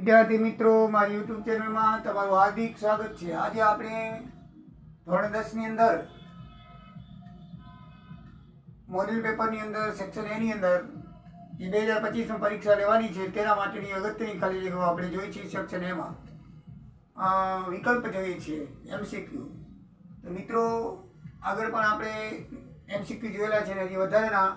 વિદ્યાર્થી મિત્રો, મારી યુટ્યુબ ચેનલમાં તમારું હાર્દિક સ્વાગત છે. આજે આપણે ધોરણ દસની અંદર મોડેલ પેપરની અંદર સેક્શન એની અંદર જે બે હજાર પચીસમાં પરીક્ષા લેવાની છે, તેના માટેની અગત્યની ખાલી જગ્યાઓ આપણે જોઈ છીએ સેક્શન એમાં વિકલ્પ જોઈએ છીએ એમસીક્યુ તો મિત્રો, આગળ પણ આપણે એમસીક્યુ જોયેલા છે ને હજી વધારેના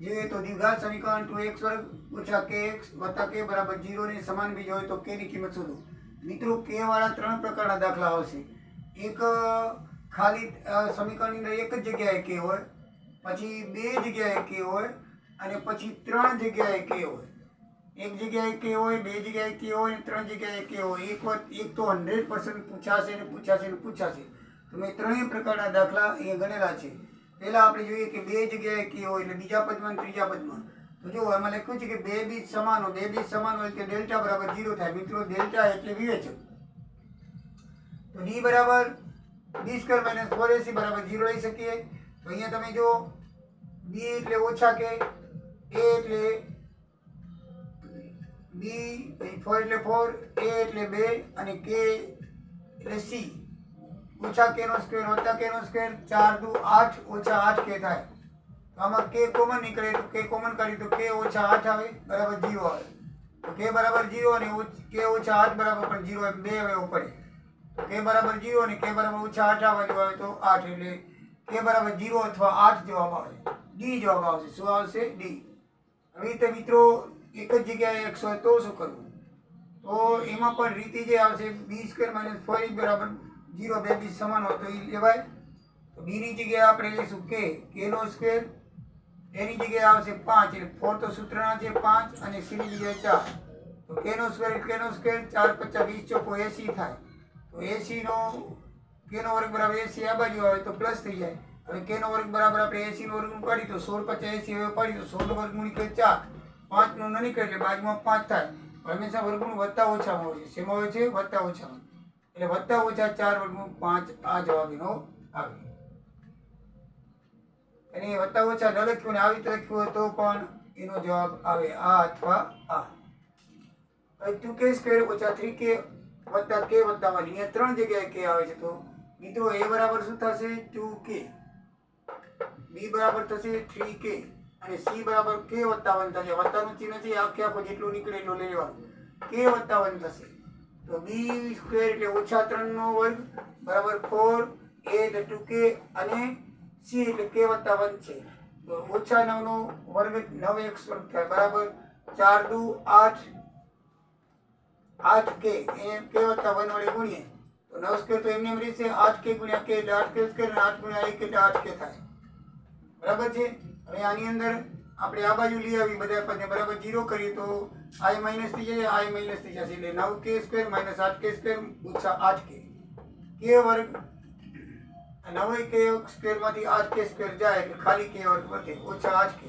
જોઈએ તો દ્વિઘાત સમીકરણ ટુ એક્સ વર્ગ ઓછા કે એક્સ વત્તા કે બરાબર જીરોની સમાન બીજ હોય તો કેની કિંમત શોધો? મિત્રો, કે વાળા ત્રણ પ્રકારના દાખલા આવશે. એક ખાલી સમીકરણની અંદર એક જ જગ્યાએ કે હોય, પછી બે જગ્યાએ કે હોય, અને પછી ત્રણ જગ્યાએ કે હોય. એક જગ્યાએ કે હોય, બે જગ્યાએ કે હોય, અને ત્રણ જગ્યાએ કે હોય. એક વખત એક તો હંડ્રેડ પર્સન્ટ પૂછાશે ને પૂછાશે ને પૂછાશે. તો મેં ત્રણેય પ્રકારના દાખલા અહીંયા ગણેલા છે. પહેલા આપણે જોઈએ કે બે જગ્યાએ કી હોય એટલે બીજા પદમાં ત્રીજા પદમાં. તો જો એમાં લખ્યું છે કે બે બીજ સમાન બે બીજ સમાન હોય એટલે ડેલ્ટા બરાબર જીરો થાય. મિત્રો, ડેલ્ટા એટલે વિવેચક. તો ડી બરાબર B square minus four AC બરાબર જીરો લઈ શકીએ. તો અહીંયા તમે જો બી એટલે ઓછા કે એ એટલે બી ફોર એટલે ફોર એ એટલે બે અને કે એટલે સી ઓછા કે નો સ્ક્વેર વત્તા કે નો સ્ક્વેર ચાર દુ આઠ ઓછા આઠ કે થાય તો આમાં કે કોમન નીકળે તો કે કોમન કરી તો કે ઓછા આઠ આવે બરાબર જીરો આવે તો કે બરાબર જીરો અને કે ઓછા આઠ બરાબર પણ જીરો એમ બે આવે ઉપર. તો કે બરાબર જીરો અને કે બરાબર ઓછા આઠ આવે જો આવે તો આઠ, એટલે કે બરાબર જીરો અથવા આઠ જવાબ આવે. ડી જવાબ આવશે. શું આવશે? ડી હવે રીતે મિત્રો, એક જ જગ્યાએ એકસો તો શું કરવું? તો એમાં પણ રીતિ જે આવશે બી સ્ક્વેર માઇનસ ફોર બરાબર જીરો બે બી સમાન હોય તો એ લેવાય. તો બીની જગ્યાએ આપણે લઈશું કે કેનો સ્ક્વેર એની જગ્યાએ આવશે પાંચ, એટલે ફોર તો સૂત્રના છે પાંચ અને સીની જગ્યાએ ચાર. તો કેનો સ્ક્વેર કેનો સ્ક્વેર ચાર પચાસ વીસ ચોખ્ખો એસી થાય. તો એસીનો કેનો વર્ગ બરાબર એસી આ બાજુ આવે તો પ્લસ થઈ જાય. હવે કેનો વર્ગ બરાબર આપણે એસી નો વર્ગ પાડી તો સોળ પચાસ એસી હવે પાડી તો સોળ વર્ગ નીકળે ચાર. પાંચ નો ન નીકળે એટલે બાજુમાં પાંચ થાય. હંમેશા વર્ગનું વધતા ઓછામાં હોય છે. શેમાં હોય છે? વધતા ઓછામાં. એટલે વત્તા ઓછા ચાર વર્ગમૂળ પાંચ આ જવાબ એનો આવે. અને વત્તા ઓછા ન લખ્યું ને આવી રીતે લખ્યું હોય તો પણ એનો જવાબ આવે આ અથવા આ. ટુ કે સ્ક્વેર ઓછા થ્રી કે વત્તા કે વત્તા વન અહીંયા ત્રણ જગ્યાએ કે આવે છે તો મિત્રો એ બરાબર શું થશે? ટુ કે બી બરાબર થશે થ્રી કે અને સી બરાબર કે વત્તા વન થશે. વત્તાનું ચિહ્ન છે આખે આખો જેટલું નીકળે એટલું લેવાનું. કે વત્તા વન થશે. તો બી સ્ક્વેર એટલે ઓછા ત્રણનો વર્ગ બરાબર ફોર એ એટલે ટુ કે અને સી એટલે કે વત્તા વન છે. તો ઓછા નવનો વર્ગ નવ એક્સ વર્ગ થાય. બરાબર ચાર દુ આઠ આઠ કે એ કે વત્તા વન વડે ગુણીએ. તો નવ સ્ક્વેર તો એમને એમ રહેશે આઠ કે ગુણ્યા કે એટલે આઠ કે સ્ક્વેર આઠ ગુણ્યા એક એટલે આઠ કે થાય. બરાબર છે? હવે આની અંદર આપણે આ બાજુ લઈ આવી, બધા પદને બરાબર જીરો કરીએ તો આઈ માઇનસ થઈ જાય આઈ માઇનસ થઈ જશે. એટલે નવ કે સ્ક્વેર માઇનસ આઠ કે સ્ક્વેર ઓછા આઠ કે કે વર્ગ નવે કે સ્ક્વેરમાંથી આઠ કે સ્ક્વેર જાય એટલે ખાલી કે વર્ગ વધે, ઓછા આઠ કે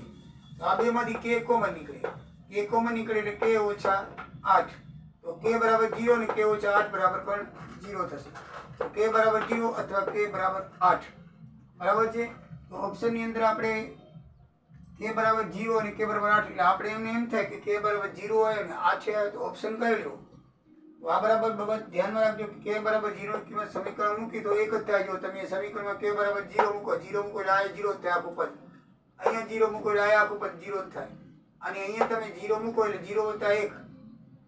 તો આ બેમાંથી કે કોમન નીકળે. કે કોમન નીકળે એટલે કે ઓછા આઠ. તો કે બરાબર જીરો ને કે ઓછા આઠ બરાબર પણ જીરો થશે. તો કે બરાબર જીરો અથવા કે બરાબર આઠ. બરાબર છે? તો ઓપ્શનની અંદર આપણે કે બરાબર જીરો અને કે બરાબર આઠ, એટલે આપણે એમને એમ થાય કે કે બરાબર જીરો હોય અને આ છે, તો ઓપ્શન કયો લેવો તો આ બરાબર બાબત ધ્યાનમાં રાખજો કે બરાબર જીરો કિંમત સમીકરણ મૂકી તો એક જ થાય જો તમે સમીકરણમાં કે બરાબર જીરો મૂકો જીરો મૂકો એટલે આ જીરો થાય આખું પર અહીંયા જીરો મૂકો એટલે આ આખું પદ જીરો થાય. અને અહીંયા તમે જીરો મૂકો એટલે જીરો વત્તા એક.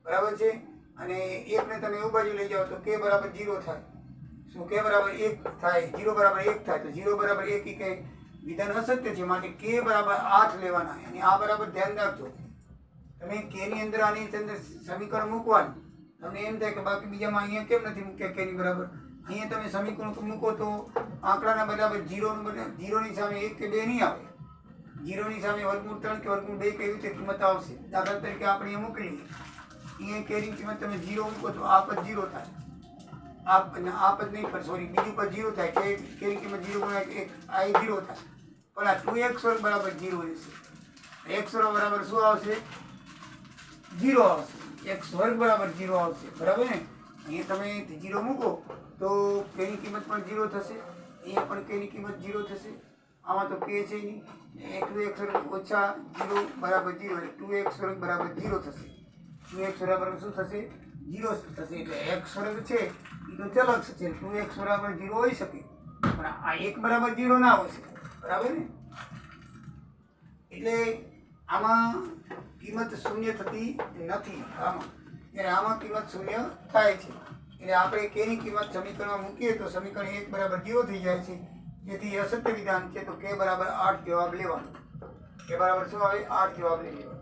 બરાબર છે? અને એકને તમે એવું બાજુ લઈ જાઓ તો કે બરાબર જીરો થાય. શું કે બરાબર એક થાય? જીરો બરાબર એક થાય. તો જીરો બરાબર એક ઈ કે વિધાન અસત્ય છે. માટે કે બરાબર આઠ લેવાના. અને આ બરાબર ધ્યાન રાખજો. તમે કે ની અંદર આની અંદર સમીકરણ મૂકવાનું. તમને એમ થાય કે બાકી બીજામાં અહીંયા કેમ નથી મૂક્યા કે ની બરાબર? અહીંયા તમે સમીકરણ મૂકો તો આંકડાના બરાબર જીરોનું બરાબર જીરોની સામે એક કે બે નહીં આવે. જીરોની સામે વર્ગમૂળ ત્રણ કે વર્ગમૂળ બે કેવી રીતે કિંમત આવશે? દાખલા તરીકે આપણે અહીંયા મૂકી લઈએ. અહીંયા કેરી કિંમત તમે જીરો મૂકો તો આ પર જીરો થાય. આ પદ આ પદ નહીં, પણ સોરી, બીજું પદ જીરો થાય કે કેવી કિંમત જીરો ગુણ્યા એક આ એ જીરો થાય. પણ આ ટુ એક્સ બરાબર જીરો રહેશે. એક્સ બરાબર શું આવશે? જીરો આવશે. એક્સ વર્ગ બરાબર જીરો આવશે. બરાબર ને? અહીંયા તમે જીરો મૂકો, તો કેની કિંમત પણ જીરો થશે. અહીંયા પણ કેની કિંમત જીરો થશે. આમાં તો કે છે નહીં. એક ટુ એક્સ વર્ગ ઓછા જીરો બરાબર જીરો, એટલે ટુ એક્સ વર્ગ બરાબર જીરો થશે. ટુ એક્સ બરાબર શું થશે? જીરો થશે. એટલે એક્સ વર્ગ છે. ચલ ચલક છે ટુ એક્સ બરાબર જીરો હોઈ શકે. પણ આ એક બરાબર જીરો ના હોઈ શકે. બરાબર ને? એટલે આમાં કિંમત શૂન્ય થતી નથી. આમાં. જ્યારે આમાં કિંમત શૂન્ય થાય છે. એટલે આપણે કેની કિંમત સમીકરણમાં મૂકીએ તો સમીકરણ એક બરાબર જીરો થઈ જાય છે. જેથી અસત્ય વિધાન છે તો કે બરાબર આઠ જવાબ લેવાનો. કે બરાબર શું આવે? આઠ જવાબ લઈ લેવાનો.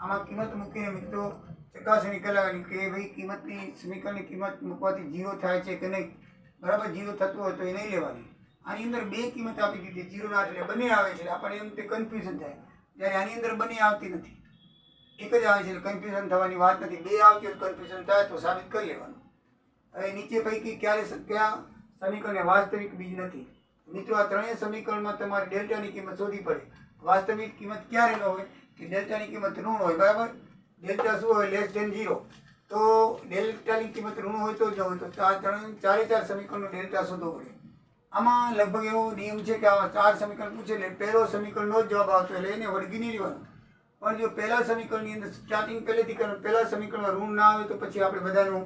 આમાં કિંમત મૂકીને મિત્રો ચકાસણી કરાવવાની કે ભાઈ કિંમતની સમીકરણની કિંમત મૂકવાથી જીરો થાય છે કે નહીં? બરાબર જીરો થતું હોય તો એ નહીં લેવાની. આની અંદર બે કિંમત આપી દીધી, જીરો ના એટલે બંને આવે છે. આપણને એમ તે કન્ફ્યુઝન થાય. જ્યારે આની અંદર બંને આવતી નથી. એક જ આવે છે કન્ફ્યુઝન થવાની વાત નથી. બે આવતી હોય કન્ફ્યુઝન થાય તો સાબિત કરી લેવાનું. હવે નીચે પૈકી ક્યારે ક્યાં સમીકરણને? વાસ્તવિક બીજ નથી. મિત્રો, આ ત્રણેય સમીકરણમાં તમારે ડેલ્ટાની કિંમત શોધવી પડે. વાસ્તવિક કિંમત ક્યારે ન હોય? કે ડેલ્ટાની કિંમત ઋણ હોય, બરાબર? ડેલ્ટા શું હોય? લેસ દેન ઝીરો તો ડેલ્ટાની કિંમત ઋણ હોય તો જ હોય. તો ચાર ત્રણ, ચારે ચાર સમીકરણનો ડેલ્ટા શોધવો પડે. આમાં લગભગ એવો નિયમ છે કે આવા ચાર સમીકરણ પૂછે એટલે પહેલો સમીકરણનો જ જવાબ આવતો એટલે એને વળગી નહીં લેવાનું પણ જો પહેલા સમીકરણની અંદર સ્ટાર્ટિંગ પહેલેથી કરવાનું. પહેલા સમીકરણમાં ઋણ ના આવે તો પછી આપણે બધાનું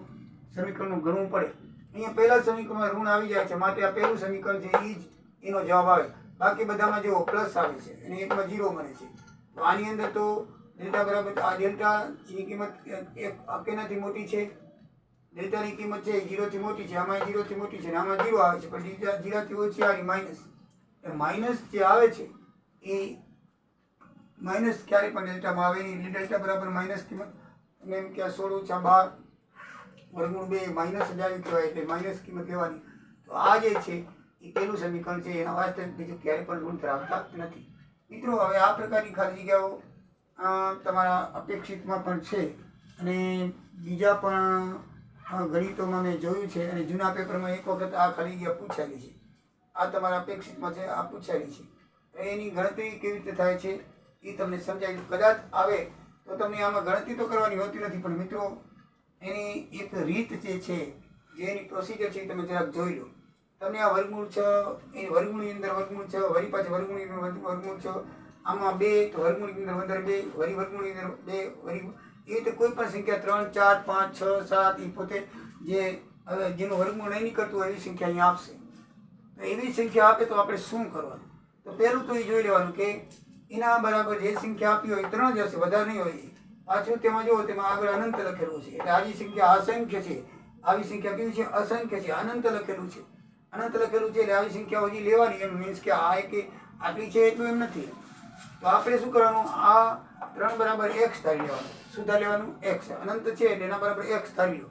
સમીકરણનું ગણવું પડે. અહીંયા પહેલા સમીકરણમાં ઋણ આવી જાય છે. માટે આ પહેલું સમીકરણ છે એ જ એનો જવાબ આવે. બાકી બધામાં જો પ્લસ આવે છે. અને એકમાં જીરો મળે છે. તો આની અંદર તો ડેલ્ટા બરાબર આ ડેલ્ટાની કિંમત એક કેનાથી મોટી છે. ડેલ્ટાની કિંમત છે જીરોથી મોટી છે. આમાં જીરોથી મોટી છે અને આમાં જીરો આવે છે. પણ ડેલ્ટા જીરાથી ઓછી આવી માઇનસ એ માઇનસ જે આવે છે એ માઇનસ ક્યારે પણ ડેલ્ટામાં આવે નહીં. એટલે ડેલ્ટા બરાબર માઇનસ કિંમત. એમ કે સોળ ઓછા બાર વર્ગમૂળ બે માઇનસ હજાર કહેવાય એટલે માઇનસ કિંમત લેવાની. તો આ જે છે એ પેલું સમીકરણ છે. એના વાસ્તવિક બીજું ક્યારે પણ ગુણ ધરાવતા નથી. મિત્રો, હવે આ પ્રકારની ખાલી જગ્યાઓ તમારા અપેક્ષિતમાં પણ છે. અને બીજા પણ ગણિતોમાં મેં જોયું છે અને જૂના પેપરમાં એક વખત આ ખાલી જગ્યા પૂછાયેલી છે. આ તમારા અપેક્ષિતમાં છે, આ પૂછાયેલી છે. એની ગણતરી કેવી રીતે થાય છે, એ તમને સમજાય કદાચ આવે તો તમને આમાં ગણતરી તો કરવાની હોતી નથી, પણ મિત્રો, એની એક રીત જે છે, જે એની પ્રોસિજર છે એ તમે જરાક જોઈ લો. તમને આ વર્ગમૂળ છ, એ વર્ગમૂળની અંદર વર્ગમૂળ છ, વળી પાછી વર્ગમૂળની વર્ગમૂળ છ આમાં બે તો વર્ગમૂળની અંદર વધારે બે, વરી વર્ગમૂળની અંદર બે, વરી એ રીતે કોઈ પણ સંખ્યા ત્રણ, ચાર, પાંચ, છ, સાત એ પોતે જે, હવે જેનું વર્ગમૂળ નહીં નીકળતું એવી સંખ્યા અહીંયા આપશે. તો એવી સંખ્યા આપે તો આપણે શું કરવાનું? તો પહેલું તો એ જોઈ લેવાનું કે એના બરાબર જે સંખ્યા આપી હોય ત્રણ જ હશે, વધારે નહીં હોય પાછું તેમાં જુઓ, તેમાં આગળ અનંત લખેલું છે. એટલે આવી સંખ્યા અસંખ્ય છે, આવી સંખ્યા કેવી છે? અસંખ્ય છે, અનંત લખેલું છે. અનંત લખેલું છે એટલે આવી સંખ્યા હજી લેવાની, એમ મીન્સ કે આ કે આટલી છે એટલું એમ નથી. તો આપણે શું કરવાનું? આ ત્રણ બરાબર એક્સ ધારી લેવાનું. શું ધારી લેવાનું? એક્સ અનંત છે એટલે એના બરાબર એક્સ ધારી લો.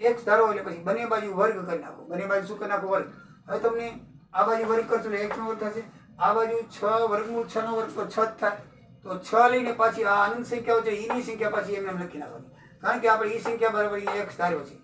એક્સ ધારો એટલે પછી બંને બાજુ વર્ગ કરી નાખો. બંને બાજુ શું કરી નાખો? વર્ગ. હવે તમને આ બાજુ વર્ગ કરશો એટલે એક્સ નો વર્ગ થશે. આ બાજુ છ વર્ગમૂળ છ નો વર્ગ તો છ જ થાય. તો છ લઈને પાછી આ અનંત સંખ્યાઓ છે એની સંખ્યા પાછી એમને લખી નાખવાની. કારણ કે આપણે એ સંખ્યા બરાબર એક્સ ધાર્યો છે.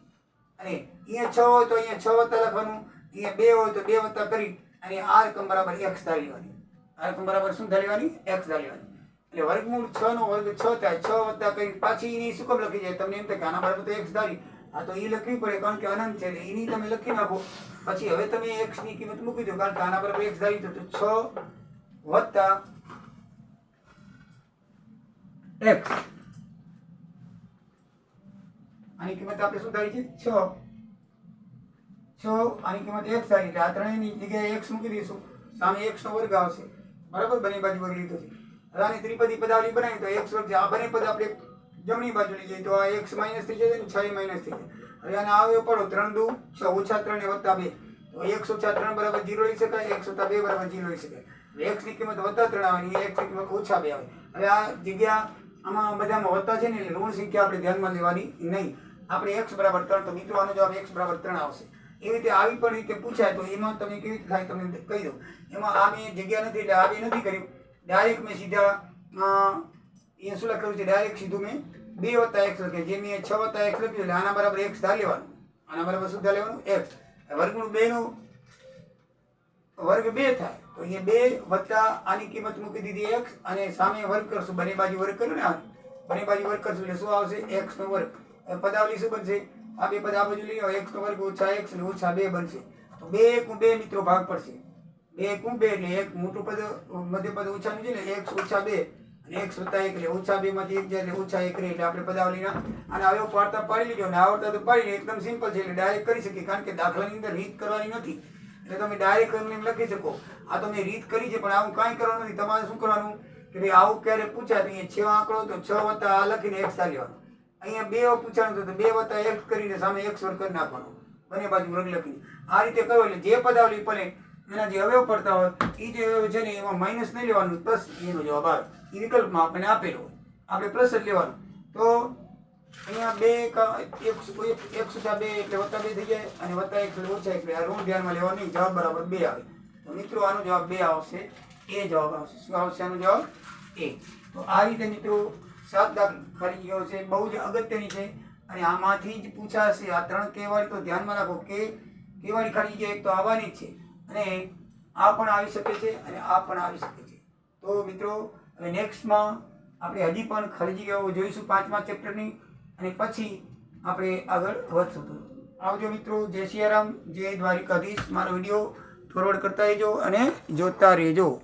અને અહીંયા છ હોય તો અહીંયા છ વત્તા લખવાનું. અહીંયા બે હોય તો બે વત્તા કરી. અને આ રકમ બરાબર એક્સ ધારી લેવાની. આ બરાબર શું ધારી એક્સ ધારી એટલે વર્ગમૂળ છ નો વર્ગ છ થાય, છ વત્તા કરી પાછી એની શું કમ લખી જાય? તમને એમ થાય કે આના બરાબર તો એક્સ ધારી. આ તો એ લખવી પડે, કારણ કે અનંત છે એની તમે લખી નાખો. પછી હવે તમે એક્સની કિંમત મૂકી દો, કારણ કે આના બરાબર એક્સ ધારી તો છ વત્તા એક્સ આની કિંમત આપણે શું ધારી છે? છ. છ, આની કિંમત એક્સ ધારી. એટલે આ ત્રણેયની જગ્યાએ એક્સ મૂકી દઈશું. સામે એક્સ નો વર્ગ આવશે. બરાબર? બંને બાજુ વર્ગ લીધો છે. હવે આની ત્રિપદી પદાવલી બનાવી તો એક્સ વર્ગ છે. આ બંને પદ આપણે જમણી બાજુ લઈ જઈએ તો આ એક્સ માઇનસ થઈ જશે ને છ માઇનસ થઈ જાય હવે આને આવ્યો પડો, ત્રણ દુ, છ ઓછા ત્રણ ને વત્તા બે. તો એક્સ ઓછા ત્રણ બરાબર જીરો લઈ શકાય એક્સ વત્તા બે બરાબર જીરો લઈ શકાય. એક્સની કિંમત વત્તા ત્રણ આવે ની કિંમત ઓછા બે આવે હવે આ જગ્યા આમાં બધામાં વત્તા છે ને, એટલે ઋણ સંખ્યા આપણે ધ્યાનમાં લેવાની નહીં. આપણે એક્સ બરાબર ત્રણ, તો મિત્રો આનો જવાબ એક્સ બરાબર ત્રણ આવશે. એવી રીતે આવી પણ રીતે પૂછાય તો એમાં તમે કેવી રીતે થાય તમને કહી દઉં. એમાં આ મેં જગ્યા નથી એટલે આ બી નથી કર્યું. ડાયરેક્ટ મેં સીધા અહીંયા શું લખેલું છે? ડાયરેક્ટ સીધું મેં બે વત્તા એક્સ લખે. જે મેં છ વત્તા એક્સ લખ્યું એટલે આના બરાબર એક્સ ધાર લેવાનું. આના બરાબર શું ધાર લેવાનું? એક્સ વર્ગનું બેનું વર્ગ બે થાય. તો અહીંયા બે વત્તા આની કિંમત મૂકી દીધી એક્સ અને સામે વર્ગ કરશું. બંને બાજુ વર્ગ કર્યું ને બંને બાજુ વર્ગ કરશું એટલે શું આવશે? એક્સ નો વર્ગ. પદાવલી શું બનશે? આ બે પદ આ બાજુ લઈ આવો. એક્સ નો વર્ગ ઓછા એક્સ ને ઓછા બે બનશે. તો બે એકું બે મિત્રો ભાગ પડશે. બે એકું બે એટલે એક મોટું પદ, મધ્ય પદ ઓછાનું છે ને એક્સ ઓછા બે. અને એક્સ વત્તા એક એટલે ઓછા બે માંથી એક જાય એટલે ઓછા એક રહે એટલે આપણે પદાવલીના અને હવે વાર્તા પાડી લીધો અને આવડતા તો પાડીને એકદમ સિમ્પલ છે એટલે ડાયરેક્ટ કરી શકીએ. કારણ કે દાખલાની અંદર રીત કરવાની નથી. એટલે તમે ડાયરેક્ટ એમને એમ લખી શકો. આ તો મેં રીત કરી છે પણ આવું કાંઈ કરવાનું નથી. તમારે શું કરવાનું? કે ભાઈ આવું ક્યારે પૂછાય તો અહીંયા છ આંકડો તો છ વત્તા આ લખીને એક્સ આ લેવાનો અહીંયા બે પૂછાણું તો બે વત્તા એક કરીને સામે એક સ્વર કરી નાખવાનો. બંને બાજુ રંગ લખી આ રીતે કરો એટલે જે પદાવલી પડે એના જે અવયવ પડતા હોય એ જે અવયવ છે ને, એમાં માઇનસ નહીં લેવાનું, પ્લસ એનો જવાબ આવે. એ વિકલ્પમાં આપણને આપેલો હોય. આપણે પ્લસ જ લેવાનું. તો અહીંયા બે એક એક- સુધા બે એટલે વત્તા બે થઈ જાય અને વત્તા એક એટલે ઓછા એટલે આ ઋણ ધ્યાનમાં લેવાનું જવાબ બરાબર બે આવે. તો મિત્રો, આનો જવાબ બે આવશે. એ જવાબ આવશે. શું આવશે? આનો જવાબ એ. તો આ રીતે મિત્રો સાત દાખલ ગયો છે, બહુ જ અગત્યની છે. અને આમાંથી જ પૂછાશે, આ ત્રણ કહેવાળી તો ધ્યાનમાં રાખો કે કહેવાળી ખાલી ગયા એક તો આવવાની જ છે. અને આ પણ આવી શકે છે અને આ પણ આવી શકે છે. તો મિત્રો, હવે નેક્સ્ટમાં આપણે હજી પણ ખરીદી ગયો જોઈશું પાંચમા ચેપ્ટરની. અને પછી આપણે આગળ વધશું તો. આવજો મિત્રો, જય સિયારામ, જય દ્વારિકાધીશ. મારો વીડિયો ફોરવર્ડ કરતા રહેજો અને જોતા રહેજો.